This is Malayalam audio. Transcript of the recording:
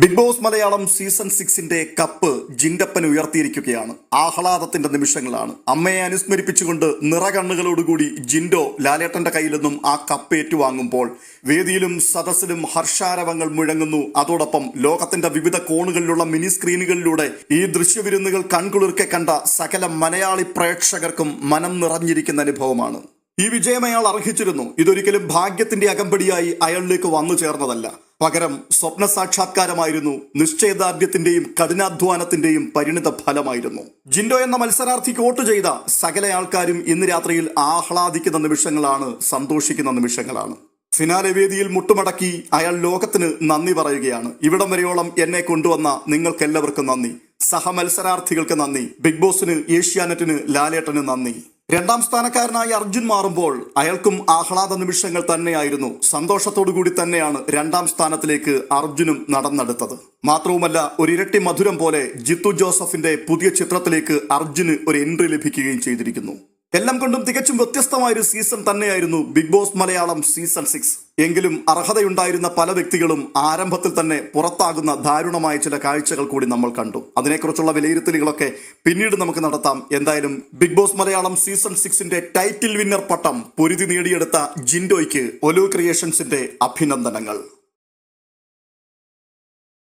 ബിഗ് ബോസ് മലയാളം സീസൺ സിക്സിന്റെ കപ്പ് ജിൻഡപ്പൻ ഉയർത്തിയിരിക്കുകയാണ്. ആഹ്ലാദത്തിന്റെ നിമിഷങ്ങളാണ്. അമ്മയെ അനുസ്മരിപ്പിച്ചുകൊണ്ട് നിറകണ്ണുകളോടുകൂടി ജിൻഡോ ലാലേട്ടന്റെ കയ്യിൽ നിന്നും ആ കപ്പ് ഏറ്റുവാങ്ങുമ്പോൾ വേദിയിലും സദസ്സിലും ഹർഷാരവങ്ങൾ മുഴങ്ങുന്നു. അതോടൊപ്പം ലോകത്തിന്റെ വിവിധ കോണുകളിലുള്ള മിനി സ്ക്രീനുകളിലൂടെ ഈ ദൃശ്യവിരുന്നുകൾ കൺകുളിർക്കെ കണ്ട സകല മലയാളി പ്രേക്ഷകർക്കും മനം നിറഞ്ഞിരിക്കുന്ന അനുഭവമാണ്. ഈ വിജയം അയാൾ അർഹിച്ചിരുന്നു. ഇതൊരിക്കലും ഭാഗ്യത്തിന്റെ അകമ്പടിയായി അയാളിലേക്ക് വന്നു ചേർന്നതല്ല പകരം സ്വപ്ന സാക്ഷാത്കാരമായിരുന്നു. നിശ്ചയദാർഢ്യത്തിന്റെയും കഠിനാധ്വാനത്തിന്റെയും പരിണിത ഫലമായിരുന്നു. ജിൻഡോ എന്ന മത്സരാർത്ഥിക്ക് വോട്ട് ചെയ്ത സകല ആൾക്കാരും ഇന്ന് രാത്രിയിൽ ആഹ്ലാദിക്കുന്ന നിമിഷങ്ങളാണ് സന്തോഷിക്കുന്ന നിമിഷങ്ങളാണ്. ഫിനാലെ വേദിയിൽ മുട്ടുമടക്കി അയാൾ ലോകത്തിന് നന്ദി പറയുകയാണ്. ഇവിടം വരെയോളം എന്നെ കൊണ്ടുവന്ന നിങ്ങൾക്കെല്ലാവർക്കും നന്ദി. സഹമത്സരാർത്ഥികൾക്ക് നന്ദി. ബിഗ് ബോസിന് ഏഷ്യാനെറ്റിന് ലാലേട്ടന് നന്ദി. രണ്ടാം സ്ഥാനക്കാരനായി അർജുൻ മാറുമ്പോൾ അയാൾക്കും ആഹ്ലാദ നിമിഷങ്ങൾ തന്നെയായിരുന്നു. സന്തോഷത്തോടു കൂടി തന്നെയാണ് രണ്ടാം സ്ഥാനത്തിലേക്ക് അർജുനും നടന്നെടുത്തത്. മാത്രവുമല്ല ഒരു ഇരട്ടി മധുരം പോലെ ജിത്തു ജോസഫിന്റെ പുതിയ ചിത്രത്തിലേക്ക് അർജുന് ഒരു എൻട്രി ലഭിക്കുകയും ചെയ്തിരിക്കുന്നു. എല്ലാം കൊണ്ടും തികച്ചും വ്യത്യസ്തമായൊരു സീസൺ തന്നെയായിരുന്നു Bigg Boss Malayalam season six എങ്കിലും അർഹതയുണ്ടായിരുന്ന പല വ്യക്തികളും ആരംഭത്തിൽ തന്നെ പുറത്താകുന്ന ദാരുണമായ ചില കാഴ്ചകൾ കൂടി നമ്മൾ കണ്ടു. അതിനെക്കുറിച്ചുള്ള വിലയിരുത്തലുകളൊക്കെ പിന്നീട് നമുക്ക് നടത്താം. എന്തായാലും ബിഗ് ബോസ് മലയാളം സീസൺ സിക്സിന്റെ ടൈറ്റിൽ വിന്നർ പട്ടം പൊരുതി നേടിയെടുത്ത ജിൻഡോയ്ക്ക് ഒലു ക്രിയേഷൻസിന്റെ അഭിനന്ദനങ്ങൾ.